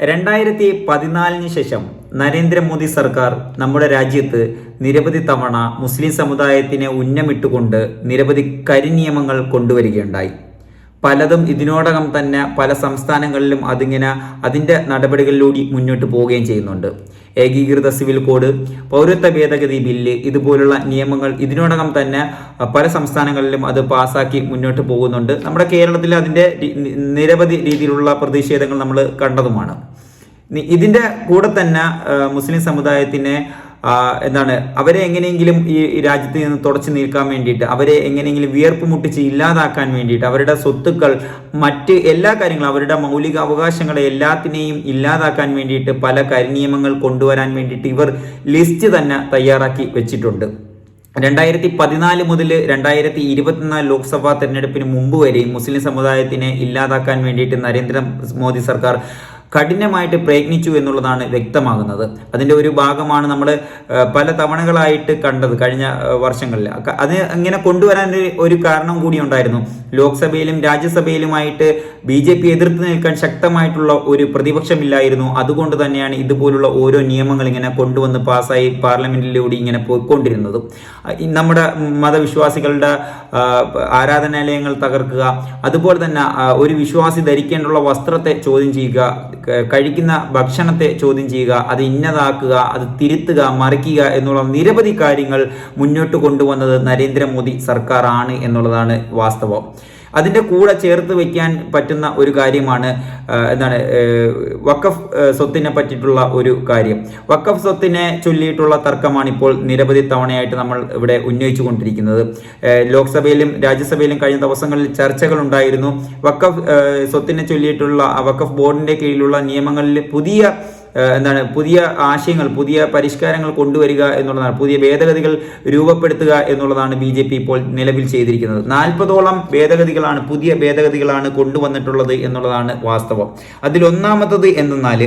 രണ്ടായിരത്തി പതിനാലിന് ശേഷം നരേന്ദ്രമോദി സർക്കാർ നമ്മുടെ രാജ്യത്ത് നിരവധി തവണ മുസ്ലിം സമുദായത്തിനെ ഉന്നമിട്ടുകൊണ്ട് നിരവധി കരിനിയമങ്ങൾ കൊണ്ടുവരികയുണ്ടായി. പലതും ഇതിനോടകം തന്നെ പല സംസ്ഥാനങ്ങളിലും അതിങ്ങനെ അതിന്റെ നടപടികളിലൂടെ മുന്നോട്ട് പോവുകയും ചെയ്യുന്നുണ്ട്. ഏകീകൃത സിവിൽ കോഡ് പൗരത്വ ഭേദഗതി ബില്ല് ഇതുപോലുള്ള നിയമങ്ങൾ ഇതിനോടകം തന്നെ പല സംസ്ഥാനങ്ങളിലും അത് പാസാക്കി മുന്നോട്ട് പോകുന്നുണ്ട്. നമ്മുടെ കേരളത്തിൽ അതിന്റെ നിരവധി രീതിയിലുള്ള പ്രതിഷേധങ്ങൾ നമ്മൾ കണ്ടതുമാണ്. ഇതിന്റെ കൂടെ തന്നെ മുസ്ലിം സമുദായത്തിനെ എന്താണ് അവരെ എങ്ങനെയെങ്കിലും ഈ രാജ്യത്ത് നിന്ന് തുടച്ചു നീക്കാൻ വേണ്ടിയിട്ട് അവരെ എങ്ങനെയെങ്കിലും വിയർപ്പ് മുട്ടിച്ച് ഇല്ലാതാക്കാൻ വേണ്ടിയിട്ട് അവരുടെ സ്വത്തുക്കൾ മറ്റ് എല്ലാ കാര്യങ്ങളും അവരുടെ മൗലിക അവകാശങ്ങളെ എല്ലാത്തിനെയും ഇല്ലാതാക്കാൻ വേണ്ടിയിട്ട് പല കരിനിയമങ്ങൾ കൊണ്ടുവരാൻ വേണ്ടിയിട്ട് ഇവർ ലിസ്റ്റ് തന്നെ തയ്യാറാക്കി വെച്ചിട്ടുണ്ട്. രണ്ടായിരത്തി പതിനാല് മുതൽ രണ്ടായിരത്തി ഇരുപത്തിനാല് ലോക്സഭാ തെരഞ്ഞെടുപ്പിന് മുമ്പ് വരെ മുസ്ലിം സമുദായത്തിനെ ഇല്ലാതാക്കാൻ വേണ്ടിയിട്ട് നരേന്ദ്ര മോദി സർക്കാർ കഠിനമായിട്ട് പ്രയത്നിച്ചു എന്നുള്ളതാണ് വ്യക്തമാകുന്നത്. അതിന്റെ ഒരു ഭാഗമാണ് നമ്മൾ പല തവണകളായിട്ട് കണ്ടത് കഴിഞ്ഞ വർഷങ്ങളിൽ. അത് അങ്ങനെ കൊണ്ടുവരാൻ ഒരു- കാരണം കൂടി ഉണ്ടായിരുന്നു. ലോക്സഭയിലും രാജ്യസഭയിലുമായിട്ട് ബി ജെ പി എതിർത്ത് നിൽക്കാൻ ശക്തമായിട്ടുള്ള ഒരു പ്രതിപക്ഷമില്ലായിരുന്നു. അതുകൊണ്ട് തന്നെയാണ് ഇതുപോലുള്ള ഓരോ നിയമങ്ങൾ ഇങ്ങനെ കൊണ്ടുവന്ന് പാസ്സായി പാർലമെന്റിലൂടെ ഇങ്ങനെ പോയിക്കൊണ്ടിരുന്നത്. നമ്മുടെ മതവിശ്വാസികളുടെ ആരാധനാലയങ്ങൾ തകർക്കുക അതുപോലെ തന്നെ ഒരു വിശ്വാസി ധരിക്കേണ്ടുള്ള വസ്ത്രത്തെ ചോദ്യം ചെയ്യുക കഴിക്കുന്ന ഭക്ഷണത്തെ ചോദ്യം ചെയ്യുക അത് ഇന്നതാക്കുക അത് തിരുത്തുക മറിക്കുക എന്നുള്ള നിരവധി കാര്യങ്ങൾ മുന്നോട്ട് കൊണ്ടുവന്നത് നരേന്ദ്രമോദി സർക്കാർ ആണ് എന്നുള്ളതാണ് വാസ്തവം. അതിന്റെ കൂടെ ചേർത്ത് വയ്ക്കാൻ പറ്റുന്ന ഒരു കാര്യമാണ് എന്താണ് വക്കഫ് സ്വത്തിനെ പറ്റിയിട്ടുള്ള ഒരു കാര്യം. വക്കഫ് സ്വത്തിനെ ചൊല്ലിയിട്ടുള്ള തർക്കമാണ് ഇപ്പോൾ നിരവധി തവണയായിട്ട് നമ്മൾ ഇവിടെ ഉന്നയിച്ചു കൊണ്ടിരിക്കുന്നത് ലോക്സഭയിലും രാജ്യസഭയിലും കഴിഞ്ഞ ദിവസങ്ങളിൽ ചർച്ചകൾ ഉണ്ടായിരുന്നു. വക്കഫ് സ്വത്തിനെ ചൊല്ലിയിട്ടുള്ള വക്കഫ് ബോർഡിന്റെ കീഴിലുള്ള നിയമങ്ങളിൽ പുതിയ എന്താണ് പുതിയ ആശയങ്ങൾ പുതിയ പരിഷ്കാരങ്ങൾ കൊണ്ടുവരിക എന്നുള്ളതാണ് പുതിയ ഭേദഗതികൾ രൂപപ്പെടുത്തുക എന്നുള്ളതാണ് ബി ജെ പി ഇപ്പോൾ നിലവിൽ ചെയ്തിരിക്കുന്നത്. നാൽപ്പതോളം ഭേദഗതികളാണ് പുതിയ ഭേദഗതികളാണ് കൊണ്ടുവന്നിട്ടുള്ളത് എന്നുള്ളതാണ് വാസ്തവം. അതിലൊന്നാമത്തത് എന്തെന്നാൽ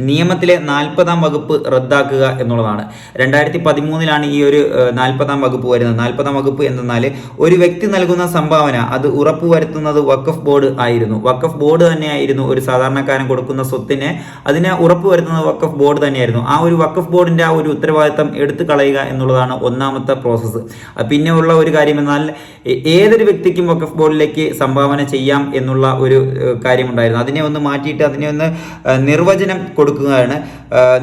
നിയമത്തിലെ നാൽപ്പതാം വകുപ്പ് റദ്ദാക്കുക എന്നുള്ളതാണ്. രണ്ടായിരത്തി പതിമൂന്നിലാണ് ഈ ഒരു നാൽപ്പതാം വകുപ്പ് വരുന്നത്. നാൽപ്പതാം വകുപ്പ് എന്തെന്നാൽ ഒരു വ്യക്തി നൽകുന്ന സംഭാവന അത് ഉറപ്പുവരുത്തുന്നത് വഖഫ് ബോർഡ് ആയിരുന്നു. വഖഫ് ബോർഡ് തന്നെയായിരുന്നു ഒരു സാധാരണക്കാരൻ കൊടുക്കുന്ന സ്വത്തിനെ അതിനെ ഉറപ്പുവരുത്തുന്നത് വഖഫ് ബോർഡ് തന്നെയായിരുന്നു. ആ ഒരു വഖഫ് ബോർഡിന്റെ ആ ഒരു ഉത്തരവാദിത്തം എടുത്തു കളയുക എന്നുള്ളതാണ് ഒന്നാമത്തെ പ്രോസസ്സ്. പിന്നെ ഉള്ള ഒരു കാര്യം എന്നാൽ ഏതൊരു വ്യക്തിക്കും വഖഫ് ബോർഡിലേക്ക് സംഭാവന ചെയ്യാം എന്നുള്ള ഒരു കാര്യമുണ്ടായിരുന്നു. അതിനെ ഒന്ന് മാറ്റിയിട്ട് അതിനെ ഒന്ന് നിർവചനം കൊടുക്കുകയാണ്.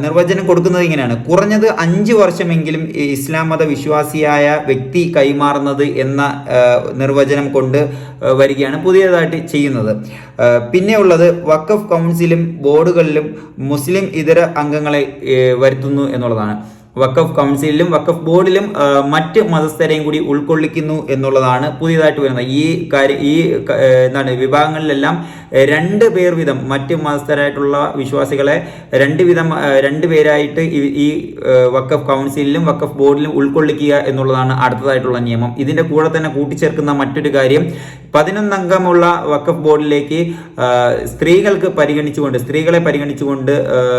നിർവചനം കൊടുക്കുന്നത് ഇങ്ങനെയാണ്. കുറഞ്ഞത് അഞ്ച് വർഷമെങ്കിലും ഇസ്ലാം മത വിശ്വാസിയായ വ്യക്തി കൈമാറുന്നത് എന്ന നിർവചനം കൊണ്ട് വരികയാണ് പുതിയതായിട്ട് ചെയ്യുന്നത്. പിന്നെയുള്ളത് വഖഫ് കൗൺസിലും ബോർഡുകളിലും മുസ്ലിം ഇതര അംഗങ്ങളെ വരുത്തുന്നു എന്നുള്ളതാണ്. വഖഫ് കൗൺസിലിലും വഖഫ് ബോർഡിലും മറ്റ് മതസ്ഥരെയും കൂടി ഉൾക്കൊള്ളിക്കുന്നു എന്നുള്ളതാണ് പുതിയതായിട്ട് വരുന്നത്. ഈ കാര്യം ഈ എന്താണ് വിഭാഗങ്ങളിലെല്ലാം രണ്ട് പേർ വീതം മറ്റ് മതസ്ഥരായിട്ടുള്ള വിശ്വാസികളെ രണ്ട് വിധം രണ്ട് പേരായിട്ട് ഈ- വഖഫ് കൗൺസിലിലും വഖഫ് ബോർഡിലും ഉൾക്കൊള്ളിക്കുക എന്നുള്ളതാണ് അടുത്തതായിട്ടുള്ള നിയമം. ഇതിന്റെ കൂടെ തന്നെ കൂട്ടിച്ചേർക്കുന്ന മറ്റൊരു കാര്യം പതിനൊന്നംഗമുള്ള വഖഫ് ബോർഡിലേക്ക് സ്ത്രീകൾക്ക് പരിഗണിച്ചുകൊണ്ട് സ്ത്രീകളെ പരിഗണിച്ചുകൊണ്ട്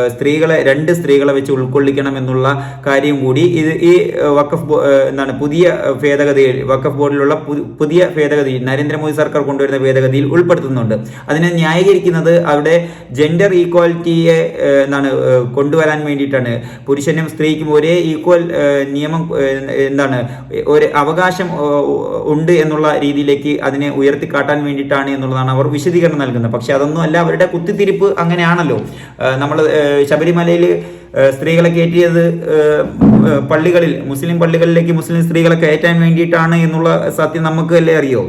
സ്ത്രീകളെ രണ്ട് സ്ത്രീകളെ വെച്ച് ഉൾക്കൊള്ളിക്കണം എന്നുള്ള കാര്യം കൂടി. ഇത് ഈ വഖഫ് എന്താണ് പുതിയ ഭേദഗതിയിൽ വഖഫ് ബോർഡിലുള്ള പുതിയ ഭേദഗതി നരേന്ദ്രമോദി സർക്കാർ കൊണ്ടുവരുന്ന ഭേദഗതിയിൽ ഉൾപ്പെടുത്തുന്നുണ്ട്. അതിനെ ന്യായീകരിക്കുന്നത് അവിടെ ജെൻഡർ ഈക്വാലിറ്റിയെ എന്താണ് കൊണ്ടുവരാൻ വേണ്ടിയിട്ടാണ്. പുരുഷനും സ്ത്രീക്കും ഒരേ ഈക്വൽ നിയമം എന്താണ് ഒരു അവകാശം ഉണ്ട് എന്നുള്ള രീതിയിലേക്ക് അതിനെ ഉയർത്തിക്കാട്ടാൻ വേണ്ടിയിട്ടാണ് എന്നുള്ളതാണ് അവർ വിശദീകരണം നൽകുന്നത്. പക്ഷെ അതൊന്നും അല്ല അവരുടെ കുത്തിത്തിരിപ്പ് അങ്ങനെയാണല്ലോ. നമ്മൾ ശബരിമലയിൽ സ്ത്രീകളെ കയറ്റിയത് പള്ളികളിൽ മുസ്ലിം പള്ളികളിലേക്ക് മുസ്ലിം സ്ത്രീകളെ കയറ്റാൻ വേണ്ടിയിട്ടാണ് എന്നുള്ള സത്യം നമുക്ക് അല്ലേ അറിയോ?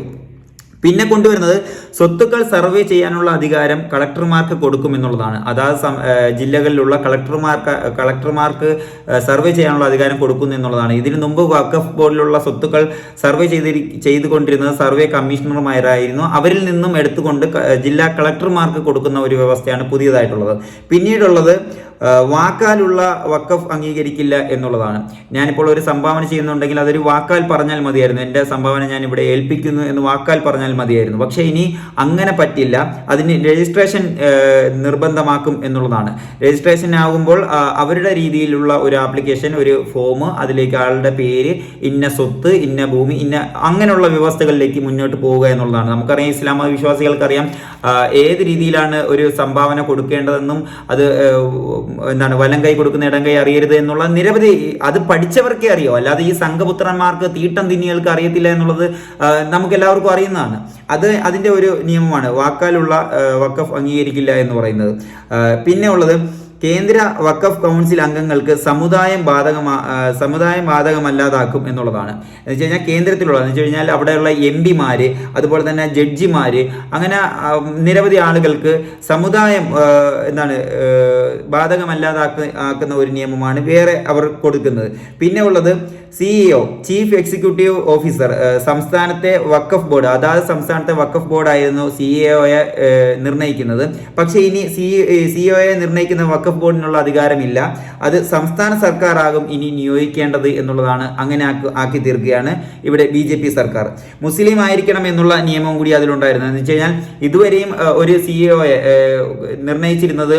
പിന്നെ കൊണ്ടുവരുന്നത് സ്വത്തുക്കൾ സർവേ ചെയ്യാനുള്ള അധികാരം കളക്ടർമാർക്ക് കൊടുക്കും എന്നുള്ളതാണ്. അതാത് ജില്ലകളിലുള്ള കളക്ടർമാർക്ക് കളക്ടർമാർക്ക് സർവേ ചെയ്യാനുള്ള അധികാരം കൊടുക്കുന്നു എന്നുള്ളതാണ്. ഇതിനു മുമ്പ് വഖഫ് ബോർഡിലുള്ള സ്വത്തുക്കൾ സർവേ ചെയ്തിരി ചെയ്തുകൊണ്ടിരുന്നത് സർവേ കമ്മീഷണർമാരായിരുന്നു. അവരിൽ നിന്നും എടുത്തുകൊണ്ട് ജില്ലാ കളക്ടർമാർക്ക് കൊടുക്കുന്ന ഒരു വ്യവസ്ഥയാണ് പുതിയതായിട്ടുള്ളത്. പിന്നീടുള്ളത് വാക്കാലുള്ള വക്കഫ് അംഗീകരിക്കില്ല എന്നുള്ളതാണ്. ഞാനിപ്പോൾ ഒരു സംഭാവന ചെയ്യുന്നുണ്ടെങ്കിൽ അതൊരു വാക്കാൽ പറഞ്ഞാൽ മതിയായിരുന്നു. എന്റെ സംഭാവന ഞാൻ ഇവിടെ ഏൽപ്പിക്കുന്നു എന്ന് വാക്കാൽ പറഞ്ഞാൽ മതിയായിരുന്നു. പക്ഷേ ഇനി അങ്ങനെ പറ്റില്ല. അതിന് രജിസ്ട്രേഷൻ നിർബന്ധമാക്കും എന്നുള്ളതാണ്. രജിസ്ട്രേഷൻ ആകുമ്പോൾ അവരുടെ രീതിയിലുള്ള ഒരു ആപ്ലിക്കേഷൻ ഒരു ഫോം അതിലേക്ക് ആളുടെ പേര് ഇന്ന സ്വത്ത് ഇന്ന ഭൂമി ഇന്ന അങ്ങനെയുള്ള വ്യവസ്ഥകളിലേക്ക് മുന്നോട്ട് പോവുക എന്നുള്ളതാണ്. നമുക്കറിയാം ഇസ്ലാം മത വിശ്വാസികൾക്കറിയാം ഏത് രീതിയിലാണ് ഒരു സംഭാവന കൊടുക്കേണ്ടതെന്നും അത് എന്താണ് വലം കൈ കൊടുക്കുന്ന ഇടം കൈ അറിയരുത് എന്നുള്ള നിരവധി അത് പഠിച്ചവർക്കേ അറിയോ? അല്ലാതെ ഈ സംഘപുത്രന്മാർക്ക് തീട്ടം തിന്നികൾക്ക് അറിയത്തില്ല എന്നുള്ളത് നമുക്ക് എല്ലാവർക്കും അറിയുന്നതാണ്. അത് അതിന്റെ ഒരു നിയമമാണ്. വാക്കാലുള്ള വക്കഫ് അംഗീകരിക്കില്ല എന്ന് പറയുന്നത്. പിന്നെ ഉള്ളത് കേന്ദ്ര വഖഫ് കൗൺസിൽ അംഗങ്ങൾക്ക് സമുദായം ബാധകമാ സമുദായം ബാധകമല്ലാതാക്കും എന്നുള്ളതാണ്. എന്ന് വെച്ച് കഴിഞ്ഞാൽ കേന്ദ്രത്തിലുള്ള എന്ന് വെച്ച് കഴിഞ്ഞാൽ അവിടെയുള്ള എം പിമാർ അതുപോലെ തന്നെ ജഡ്ജിമാർ അങ്ങനെ നിരവധി ആളുകൾക്ക് സമുദായം എന്താണ് ബാധകമല്ലാതാക്ക ആക്കുന്ന ഒരു നിയമമാണ് വേറെ അവർ കൊടുക്കുന്നത്. പിന്നെ ഉള്ളത് സിഇഒ ചീഫ് എക്സിക്യൂട്ടീവ് ഓഫീസർ സംസ്ഥാനത്തെ വഖഫ് ബോർഡ് അതാത് സംസ്ഥാനത്തെ വഖഫ് ബോർഡായിരുന്നു സിഇഒയെ നിർണയിക്കുന്നത് പക്ഷേ ഇനി സി സിഇഒയെ നിർണയിക്കുന്ന വഖഫ് ബോർഡിനുള്ള അധികാരമില്ല. അത് സംസ്ഥാന സർക്കാരാകും ഇനി നിയോഗിക്കേണ്ടത് എന്നുള്ളതാണ് അങ്ങനെ ആക്കി തീർക്കുകയാണ് ഇവിടെ ബി ജെ പി സർക്കാർ. മുസ്ലിം ആയിരിക്കണം എന്നുള്ള നിയമം കൂടി അതിലുണ്ടായിരുന്നു. എന്ന് വെച്ച് കഴിഞ്ഞാൽ ഇതുവരെയും ഒരു സിഇഒയെ എയെ നിർണയിച്ചിരുന്നത്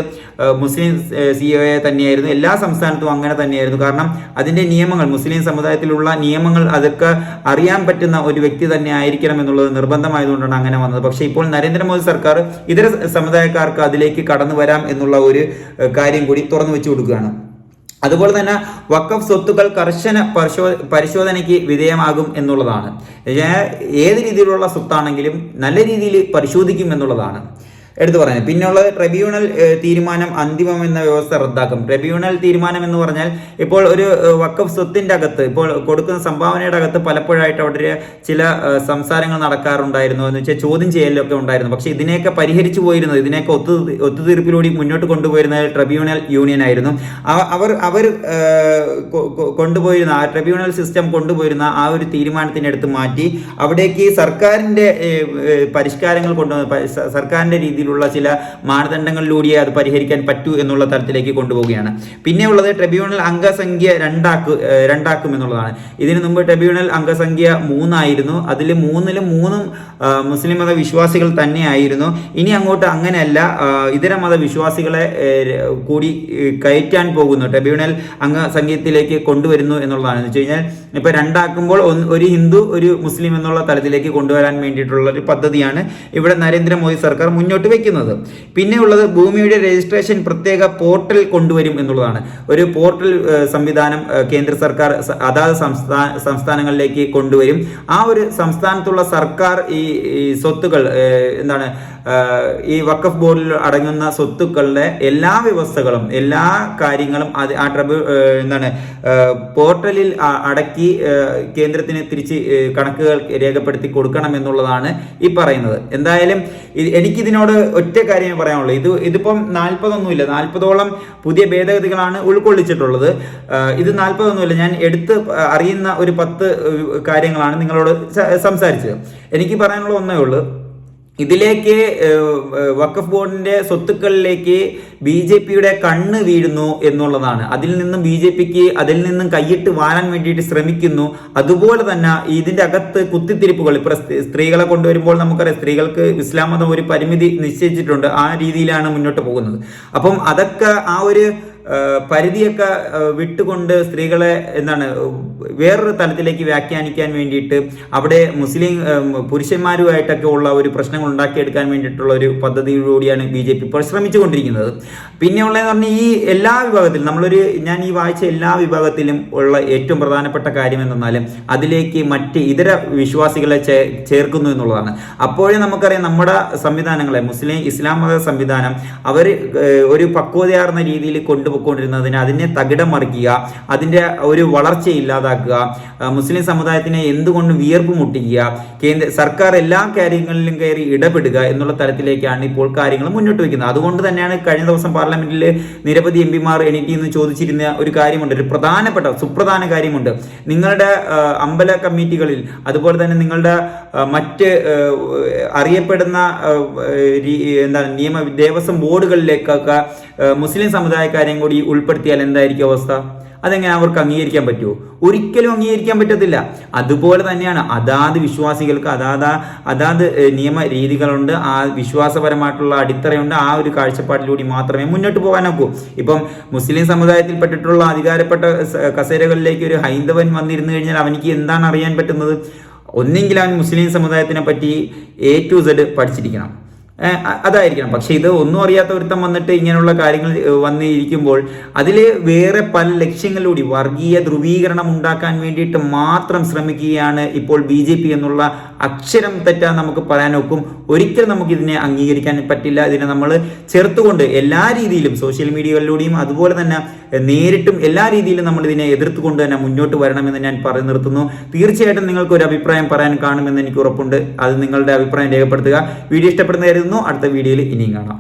മുസ്ലിം സി സിഇഒയെ തന്നെയായിരുന്നു. എല്ലാ സംസ്ഥാനത്തും അങ്ങനെ തന്നെയായിരുന്നു. കാരണം അതിന്റെ നിയമങ്ങൾ മുസ്ലിം സമുദായത്തിലുള്ള നിയമങ്ങൾ അതൊക്കെ അറിയാൻ പറ്റുന്ന ഒരു വ്യക്തി തന്നെ ആയിരിക്കണം എന്നുള്ളത് നിർബന്ധമായതുകൊണ്ടാണ് അങ്ങനെ വന്നത്. പക്ഷേ ഇപ്പോൾ നരേന്ദ്രമോദി സർക്കാർ ഇതര സമുദായക്കാർക്ക് അതിലേക്ക് കടന്നു വരാം എന്നുള്ള ഒരു കാര്യം കൂടി തുറന്നു വെച്ചു കൊടുക്കുകയാണ്. അതുപോലെ തന്നെ വക്കഫ് സ്വത്തുക്കൾ കർശന പരിശോ പരിശോധനയ്ക്ക് വിധേയമാകും എന്നുള്ളതാണ്. ഏത് രീതിയിലുള്ള സ്വത്താണെങ്കിലും നല്ല രീതിയിൽ പരിശോധിക്കും എന്നുള്ളതാണ്. എടുത്തു പറയുന്നത്. പിന്നെയുള്ളത് ട്രിബ്യൂണൽ തീരുമാനം അന്തിമം എന്ന വ്യവസ്ഥ റദ്ദാക്കും. ട്രിബ്യൂണൽ തീരുമാനം എന്ന് പറഞ്ഞാൽ ഇപ്പോൾ ഒരു വക്കഫ് സ്വത്തിന്റെ അകത്ത് ഇപ്പോൾ കൊടുക്കുന്ന സംഭാവനയുടെ അകത്ത് പലപ്പോഴായിട്ട് അവിടെ ചില സംസാരങ്ങൾ നടക്കാറുണ്ടായിരുന്നു എന്ന് വെച്ചാൽ ചോദ്യം ചെയ്യലൊക്കെ ഉണ്ടായിരുന്നു. പക്ഷേ ഇതിനെയൊക്കെ പരിഹരിച്ചു പോയിരുന്നത് ഇതിനെയൊക്കെ ഒത്തു ഒത്തുതീർപ്പിലൂടെ മുന്നോട്ട് കൊണ്ടുപോയിരുന്നത് ട്രിബ്യൂണൽ യൂണിയൻ ആയിരുന്നു. അവർ അവർ കൊണ്ടുപോയിരുന്ന ആ ട്രിബ്യൂണൽ സിസ്റ്റം കൊണ്ടുപോയിരുന്ന ആ ഒരു തീരുമാനത്തിനടുത്ത് മാറ്റി അവിടേക്ക് സർക്കാരിന്റെ പരിഷ്കാരങ്ങൾ കൊണ്ടുവന്ന് സർക്കാരിന്റെ സർക്കാരിന്റെ രീതിയിലുള്ള ചില മാനദണ്ഡങ്ങളിലൂടെ അത് പരിഹരിക്കാൻ പറ്റൂ എന്നുള്ള തരത്തിലേക്ക് കൊണ്ടുപോവുകയാണ്. പിന്നെ ഉള്ളത് ട്രിബ്യൂണൽ അംഗസംഖ്യ രണ്ടാക്കു രണ്ടാക്കും എന്നുള്ളതാണ്. ഇതിനു മുമ്പ് ട്രിബ്യൂണൽ അംഗസംഖ്യ മൂന്നായിരുന്നു. അതിൽ മൂന്നിലും മൂന്നും മുസ്ലിം മത വിശ്വാസികൾ തന്നെയായിരുന്നു. ഇനി അങ്ങോട്ട് അങ്ങനെയല്ല. ഇതര മത വിശ്വാസികളെ കൂടി കയറ്റാൻ പോകുന്നു. ട്രിബ്യൂണൽ അംഗസംഖ്യത്തിലേക്ക് കൊണ്ടുവരുന്നു എന്നുള്ളതാണ്. എന്ന് വെച്ച് കഴിഞ്ഞാൽ ഇപ്പൊ രണ്ടാക്കുമ്പോൾ ഒരു ഹിന്ദു ഒരു മുസ്ലിം എന്നുള്ള തലത്തിലേക്ക് കൊണ്ടുവരാൻ വേണ്ടിയിട്ടുള്ള ഒരു പദ്ധതിയാണ് ഇവിടെ നരേന്ദ്രമോദി സർക്കാർ മുന്നോട്ട് വെക്കുന്നത്. പിന്നെ ഉള്ളത് ഭൂമിയുടെ രജിസ്ട്രേഷൻ പ്രത്യേക പോർട്ടൽ കൊണ്ടുവരും എന്നുള്ളതാണ്. ഒരു പോർട്ടൽ സംവിധാനം കേന്ദ്ര സർക്കാർ അതാത് സംസ്ഥാന സംസ്ഥാനങ്ങളിലേക്ക് കൊണ്ടുവരും. ആ ഒരു സംസ്ഥാനത്തുള്ള സർക്കാർ ഈ സ്വത്തുകൾ എന്താണ് ഈ വക്കഫ് ബോർഡിൽ അടങ്ങുന്ന സ്വത്തുക്കളുടെ എല്ലാ വ്യവസ്ഥകളും എല്ലാ കാര്യങ്ങളും അത് ആ ട്രബ് എന്താണ് പോർട്ടലിൽ അടക്കി കേന്ദ്രത്തിന് തിരിച്ച് കണക്കുകൾ രേഖപ്പെടുത്തി കൊടുക്കണം എന്നുള്ളതാണ് ഈ പറയുന്നത്. എന്തായാലും എനിക്കിതിനോട് ഒറ്റ കാര്യമേ പറയാനുള്ളൂ. ഇത് ഇതിപ്പം നാൽപ്പതൊന്നുമില്ല. നാൽപ്പതോളം പുതിയ ഭേദഗതികളാണ് ഉൾക്കൊള്ളിച്ചിട്ടുള്ളത്. ഇത് നാൽപ്പതൊന്നുമില്ല. ഞാൻ എടുത്ത് അറിയുന്ന ഒരു പത്ത് കാര്യങ്ങളാണ് നിങ്ങളോട് സംസാരിച്ചത്. എനിക്ക് പറയാനുള്ള ഒന്നേ ഉള്ളൂ. ഇതിലേക്ക് വഖഫ് ബോർഡിന്റെ സ്വത്തുക്കളിലേക്ക് ബി ജെ പിയുടെ കണ്ണ് വീഴുന്നു എന്നുള്ളതാണ്. അതിൽ നിന്നും ബി ജെ പിക്ക് അതിൽ നിന്നും കൈയിട്ട് വാരാൻ വേണ്ടിയിട്ട് ശ്രമിക്കുന്നു. അതുപോലെ തന്നെ ഇതിന്റെ അകത്ത് കുത്തിത്തിരിപ്പുകൾ. ഇപ്പൊ സ്ത്രീകളെ കൊണ്ടുവരുമ്പോൾ നമുക്കറിയാം സ്ത്രീകൾക്ക് ഇസ്ലാം മതം ഒരു പരിമിതി നിശ്ചയിച്ചിട്ടുണ്ട്. ആ രീതിയിലാണ് മുന്നോട്ട് പോകുന്നത്. അപ്പം അതൊക്കെ ആ ഒരു പരിധിയൊക്കെ വിട്ടുകൊണ്ട് സ്ത്രീകളെ എന്താണ് വേറൊരു തലത്തിലേക്ക് വ്യാഖ്യാനിക്കാൻ വേണ്ടിയിട്ട് അവിടെ മുസ്ലിം പുരുഷന്മാരുമായിട്ടൊക്കെ ഉള്ള ഒരു പ്രശ്നങ്ങൾ ഉണ്ടാക്കിയെടുക്കാൻ വേണ്ടിയിട്ടുള്ള ഒരു പദ്ധതിയിലൂടെയാണ് ബി ജെ പി ഇപ്പോൾ ശ്രമിച്ചുകൊണ്ടിരിക്കുന്നത്. പിന്നെ ഉള്ളതെന്ന് പറഞ്ഞാൽ ഈ എല്ലാ വിഭാഗത്തിലും നമ്മളൊരു ഞാൻ ഈ വായിച്ച എല്ലാ വിഭാഗത്തിലും ഉള്ള ഏറ്റവും പ്രധാനപ്പെട്ട കാര്യം എന്തെന്നാൽ അതിലേക്ക് മറ്റ് ഇതര വിശ്വാസികളെ ചേർക്കുന്നു എന്നുള്ളതാണ്. അപ്പോഴേ നമുക്കറിയാം നമ്മുടെ സംവിധാനങ്ങളെ മുസ്ലിം ഇസ്ലാം മത സംവിധാനം അവർ ഒരു പക്വതയാർന്ന രീതിയിൽ കൊണ്ടുപോയിക്കൊണ്ടിരുന്നതിന് അതിനെ തകിടം മറിക്കുക അതിന്റെ ഒരു വളർച്ച ഇല്ലാതാക്കുക മുസ്ലിം സമുദായത്തിനെ എന്തുകൊണ്ടും വിയർപ്പ് മുട്ടിക്കുക കേന്ദ്ര സർക്കാർ എല്ലാ കാര്യങ്ങളിലും കയറി ഇടപെടുക എന്നുള്ള തരത്തിലേക്കാണ് ഇപ്പോൾ കാര്യങ്ങൾ മുന്നോട്ട് വയ്ക്കുന്നത്. അതുകൊണ്ട് തന്നെയാണ് കഴിഞ്ഞ ദിവസം പാർലമെന്റിൽ നിരവധി എം പിമാർ എനിക്ക് ഇന്ന് ചോദിച്ചിരുന്ന ഒരു കാര്യമുണ്ട് ഒരു പ്രധാനപ്പെട്ട സുപ്രധാന കാര്യമുണ്ട്. നിങ്ങളുടെ അമ്പല കമ്മിറ്റികളിൽ അതുപോലെ തന്നെ നിങ്ങളുടെ മറ്റ് അറിയപ്പെടുന്ന എന്താണ് നിയമ ദേവസ്വം ബോർഡുകളിലേക്കൊക്കെ മുസ്ലിം സമുദായക്കാരെയും കൂടി ഉൾപ്പെടുത്തിയാൽ എന്തായിരിക്കും അവസ്ഥ? അതെങ്ങനെ അവർക്ക് അംഗീകരിക്കാൻ പറ്റുമോ ഒരിക്കലും അംഗീകരിക്കാൻ പറ്റത്തില്ല. അതുപോലെ തന്നെയാണ് അതാത് വിശ്വാസികൾക്ക് അതാത് അതാത് നിയമ രീതികളുണ്ട് ആ വിശ്വാസപരമായിട്ടുള്ള അടിത്തറയുണ്ട് ആ ഒരു കാഴ്ചപ്പാടിലൂടെ മാത്രമേ മുന്നോട്ട് പോകാനൊക്കൂ. ഇപ്പം മുസ്ലിം സമുദായത്തിൽപ്പെട്ടിട്ടുള്ള അധികാരപ്പെട്ട കസേരകളിലേക്ക് ഒരു ഹൈന്ദവൻ വന്നിരുന്നു കഴിഞ്ഞാൽ അവനിക്ക് എന്താണ് അറിയാൻ പറ്റുന്നത്? ഒന്നെങ്കിൽ അവൻ മുസ്ലിം സമുദായത്തിനെ പറ്റി എ ടു സെഡ് പഠിച്ചിരിക്കണം. അതായിരിക്കണം. പക്ഷെ ഇത് ഒന്നും അറിയാത്ത ഒരുത്തം വന്നിട്ട് ഇങ്ങനെയുള്ള കാര്യങ്ങൾ വന്നിരിക്കുമ്പോൾ അതിൽ വേറെ പല ലക്ഷ്യങ്ങളിലൂടെ വർഗീയ ധ്രുവീകരണം ഉണ്ടാക്കാൻ വേണ്ടിയിട്ട് മാത്രം ശ്രമിക്കുകയാണ് ഇപ്പോൾ ബി ജെ പി എന്നുള്ള അക്ഷരം തെറ്റാൻ നമുക്ക് പറയാൻ ഒക്കും. ഒരിക്കലും നമുക്കിതിനെ അംഗീകരിക്കാൻ പറ്റില്ല. ഇതിനെ നമ്മൾ ചെറുത്തുകൊണ്ട് എല്ലാ രീതിയിലും സോഷ്യൽ മീഡിയകളിലൂടെയും അതുപോലെ തന്നെ നേരിട്ടും എല്ലാ രീതിയിലും നമ്മൾ ഇതിനെ എതിർത്തുകൊണ്ട് തന്നെ മുന്നോട്ട് വരണമെന്ന് ഞാൻ പറഞ്ഞു നിർത്തുന്നു. തീർച്ചയായിട്ടും നിങ്ങൾക്ക് ഒരു അഭിപ്രായം പറയാൻ കാണുമെന്ന് എനിക്ക് ഉറപ്പുണ്ട്. അത് നിങ്ങളുടെ അഭിപ്രായം രേഖപ്പെടുത്തുക. വീഡിയോ ഇഷ്ടപ്പെടുന്ന കരുതുന്നു അടുത്ത വീഡിയോയിൽ ഇനിയും കാണാം.